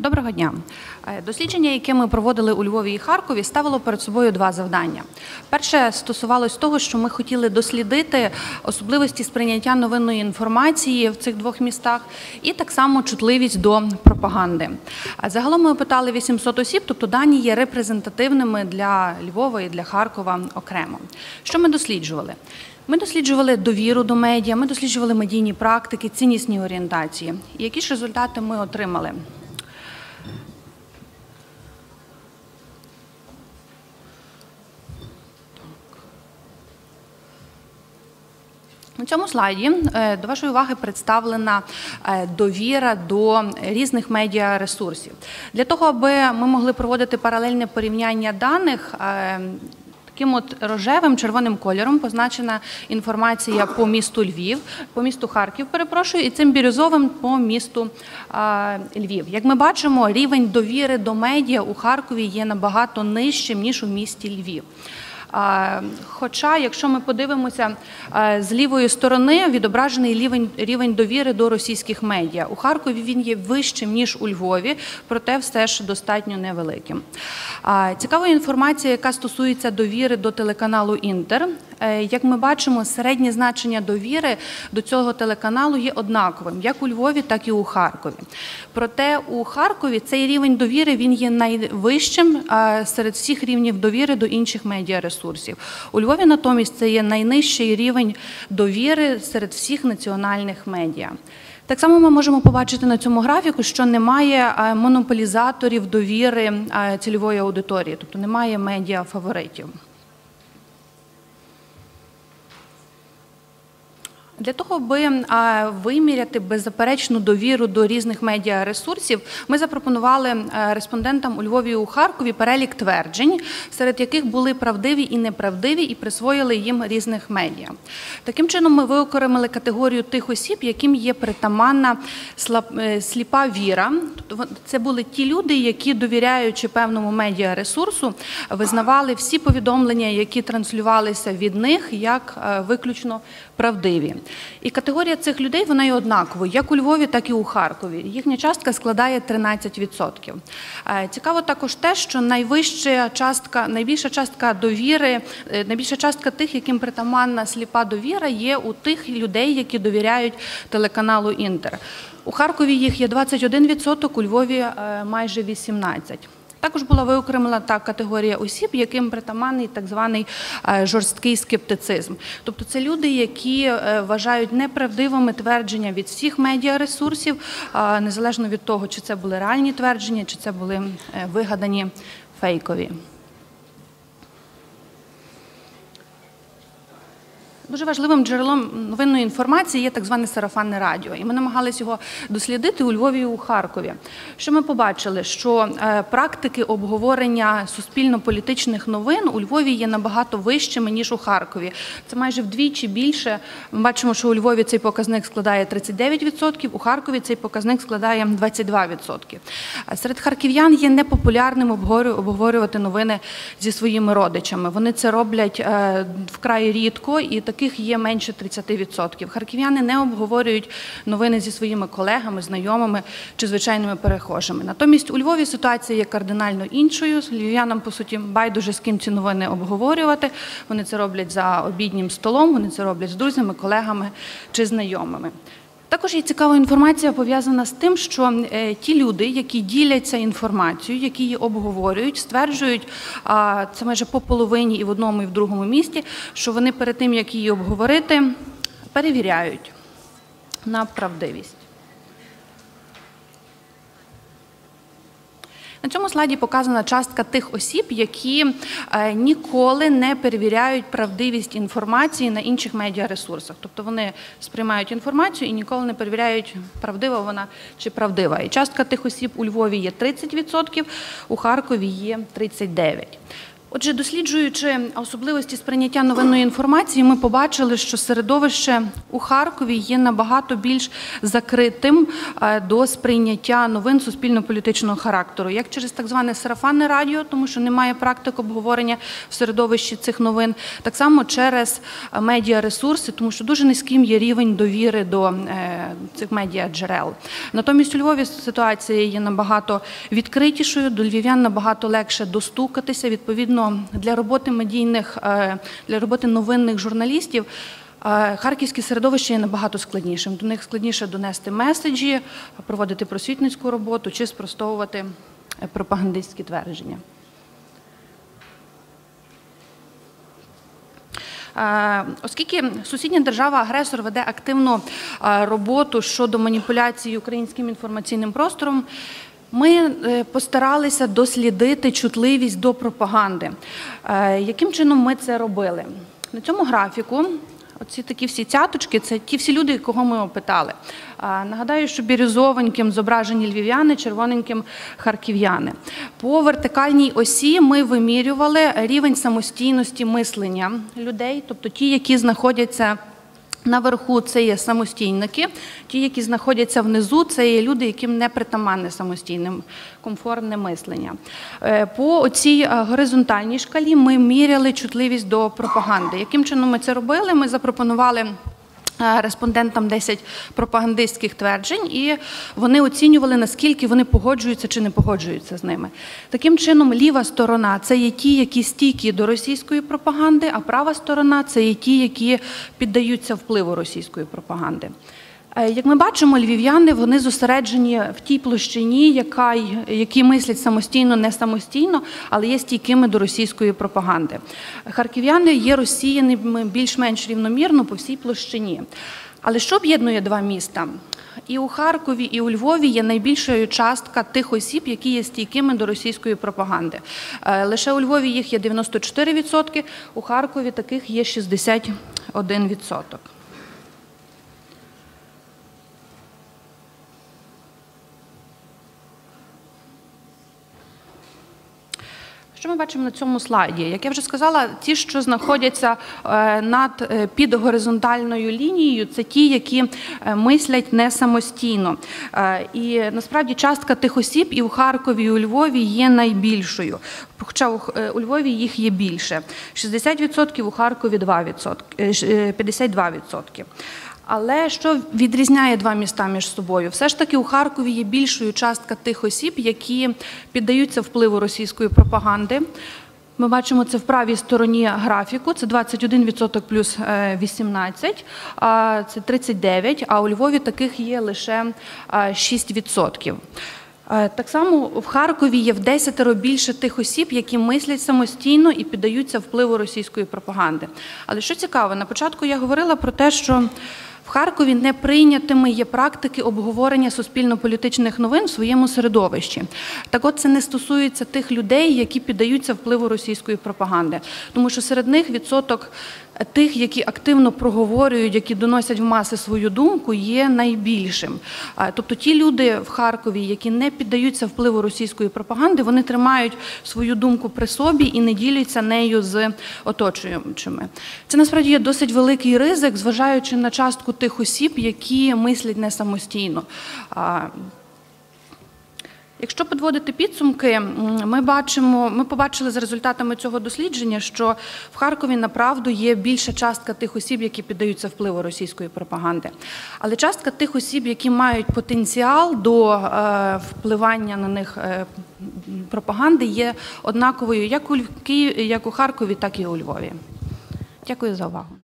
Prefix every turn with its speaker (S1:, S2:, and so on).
S1: Доброго дня. Е, Дослідження, яке ми проводили у Львові і Харкові, ставило перед собою два завдання. Перше стосувалось того, що ми хотіли дослідити особливості сприйняття новинної інформації в цих двох містах, і так само чутливість до пропаганди. Загалом ми опитали 800 осіб, тобто дані є репрезентативними для Львова і для Харкова окремо. Що ми досліджували? Ми досліджували довіру до медіа, ми досліджували медійні практики, ціннісні орієнтації. Які ж результати ми отримали? На цьому слайді е, до вашої уваги представлена е, довіра до різних медіаресурсів. Для того, аби ми могли проводити паралельне порівняння даних. е, Таким от рожевим червоним кольором позначена інформація по місту Львів, по місту Харків, перепрошую, і цим бірюзовим по місту Львів. Як ми бачимо, рівень довіри до медіа у Харкові є набагато нижчим ніж у місті Львів. Хоча, якщо ми подивимося е, з лівої сторони, відображений рівень, рівень довіри до російських медіа. У Харкові він є вищим ніж у Львові, проте все ж достатньо невеликим. Цікава інформація, яка стосується довіри до телеканалу Інтер. Е, Як ми бачимо, середнє значення довіри до цього телеканалу є однаковим, як у Львові, так і у Харкові. Проте у Харкові цей рівень довіри він є найвищим е, серед всіх рівнів довіри до інших медіаресурсів. У Львові натомість це є найнижчий рівень довіри серед всіх національних медіа. Так само ми можемо побачити на цьому графіку, що немає е, монополізаторів довіри цільової аудиторії, тобто немає медіа Для того, аби виміряти беззаперечну довіру до різних медіаресурсів, ми запропонували е, респондентам у Львові і у Харкові перелік тверджень, серед яких були правдиві і неправдиві, і присвоїли їм різних медіа. Таким чином, ми виокремили категорію тих осіб, яким є притаманна е, сліпа віра. Тобто це були ті люди, які, довіряючи певному медіаресурсу, визнавали всі повідомлення, які транслювалися від них, як е, виключно правдиві. І категорія цих людей вона є однаковою, як у Львові, так і у Харкові. Їхня частка складає 13%. Е, Цікаво також те, що найвища частка, найбільша частка довіри, е, найбільша частка тих, яким притаманна сліпа довіра, є у тих людей, які довіряють телеканалу Інтер. У Харкові їх є 21%, у Львові е, майже 18%. Також була виокремлена та категорія осіб, яким притаманний так званий е, жорсткий скептицизм. Тобто це люди, які е, вважають неправдивими твердження від всіх медіаресурсів, е, незалежно від того, чи це були реальні твердження, чи це були вигадані фейкові. Дуже важливим джерелом новинної інформації є так зване сарафанне радіо, і ми намагалися його дослідити у Львові і у Харкові. Що ми побачили? Що е, практики обговорення суспільно-політичних новин у Львові є набагато вищими ніж у Харкові. Це майже вдвічі більше. Ми бачимо, що у Львові цей показник складає 39%, у Харкові цей показник складає 22%. А Серед харків'ян є непопулярним обговорювати новини зі своїми родичами. Вони це роблять е, вкрай рідко, і таких є менше 30%. Харків'яни не обговорюють новини зі своїми колегами, знайомими чи звичайними перехожими. Натомість у Львові ситуація є кардинально іншою. Львів'янам, по суті, байдуже з ким ці новини обговорювати. Вони це роблять за обіднім столом, вони це роблять з друзями, колегами чи знайомими. Також є цікава інформація пов'язана з тим, що е, ті люди, які діляться інформацією, які її обговорюють, стверджують це майже по половині і в одному, і в другому місті, що вони перед тим, як її обговорити, перевіряють на правдивість. На цьому слайді показана частка тих осіб, які е, ніколи не перевіряють правдивість інформації на інших медіаресурсах. Тобто вони сприймають інформацію і ніколи не перевіряють, правдива вона чи правдива. І частка тих осіб у Львові є 30%, у Харкові є 39%. Отже, досліджуючи особливості сприйняття новинної інформації, ми побачили, що середовище у Харкові є набагато більш закритим е, до сприйняття новин суспільно-політичного характеру, як через так зване сарафанне радіо, тому що немає практик обговорення в середовищі цих новин, так само через е, медіаресурси, тому що дуже низьким є рівень довіри до, е, цих медіа джерел. Натомість у Львові ситуація є набагато відкритішою, до львів'ян набагато легше достукатися. Відповідно, для роботи медійних, е, для роботи новинних журналістів. е, Харківське середовище є набагато складнішим. До них складніше донести меседжі, проводити просвітницьку роботу чи спростовувати е, пропагандистські твердження. Оскільки сусідня держава-агресор веде активну роботу щодо маніпуляції українським інформаційним простором, ми е, постаралися дослідити чутливість до пропаганди. Е, Яким чином ми це робили? На цьому графіку Оці такі всі цяточки це ті всі люди, кого ми опитали. Нагадаю, що бірюзовеньким зображені львів'яни, червоненьким харків'яни. По вертикальній осі ми вимірювали рівень самостійності мислення людей, тобто ті, які знаходяться. Наверху це є самостійники, ті, які знаходяться внизу, це є люди, яким не притаманне самостійне комфортне мислення. Е, По цій горизонтальній шкалі ми міряли чутливість до пропаганди. Яким чином ми це робили? Ми запропонували. Е, Респондентам 10 пропагандистських тверджень, і вони оцінювали, наскільки вони погоджуються чи не погоджуються з ними. Таким чином, ліва сторона це є ті, які стійкі до російської пропаганди, а права сторона це є ті, які піддаються впливу російської пропаганди. Е, Як ми бачимо, львів'яни вони зосереджені в тій площині, яка, які мислять самостійно, не самостійно, але є стійкими до російської пропаганди. Харків'яни є розсіяними більш-менш рівномірно по всій площині. Але що об'єднує два міста? І у Харкові, і у Львові є найбільшою частка тих осіб, які є стійкими до російської пропаганди. Е, Лише у Львові їх є 94%, у Харкові таких є 61%. Що ми бачимо на цьому слайді? Як я вже сказала, ті, що знаходяться е, над е, під горизонтальною лінією, це ті, які е, мислять не самостійно. І насправді частка тих осіб і у Харкові, і у Львові є найбільшою. Хоча у Львові їх є більше. 60%, у Харкові 2%, е, ш- е, 52%. Але що відрізняє два міста між собою? Все ж таки у Харкові є більшою частка тих осіб, які піддаються впливу російської пропаганди. Ми бачимо це в правій стороні графіку. Це 21% плюс е, 18, а це 39, а у Львові таких є лише е, 6%. Е, Так само в Харкові є в десятеро більше тих осіб, які мислять самостійно і піддаються впливу російської пропаганди. Але що цікаво, на початку я говорила про те, що в Харкові не прийнятими є практики обговорення суспільно-політичних новин в своєму середовищі. Так от це не стосується тих людей, які піддаються впливу російської пропаганди, тому що серед них відсоток тих, які активно проговорюють, які доносять в маси свою думку, є найбільшим. Тобто ті люди в Харкові, які не піддаються впливу російської пропаганди, вони тримають свою думку при собі і не діляться нею з оточуючими. Це насправді є досить великий ризик, зважаючи на частку тих осіб, які мислять не самостійно. Якщо підводити підсумки, ми бачимо, ми побачили за результатами цього дослідження, що в Харкові направду є більша частка тих осіб, які піддаються впливу російської пропаганди. Але частка тих осіб, які мають потенціал до е, впливання на них е, пропаганди, є однаковою як у Києві, як у Харкові, так і у Львові. Дякую за увагу.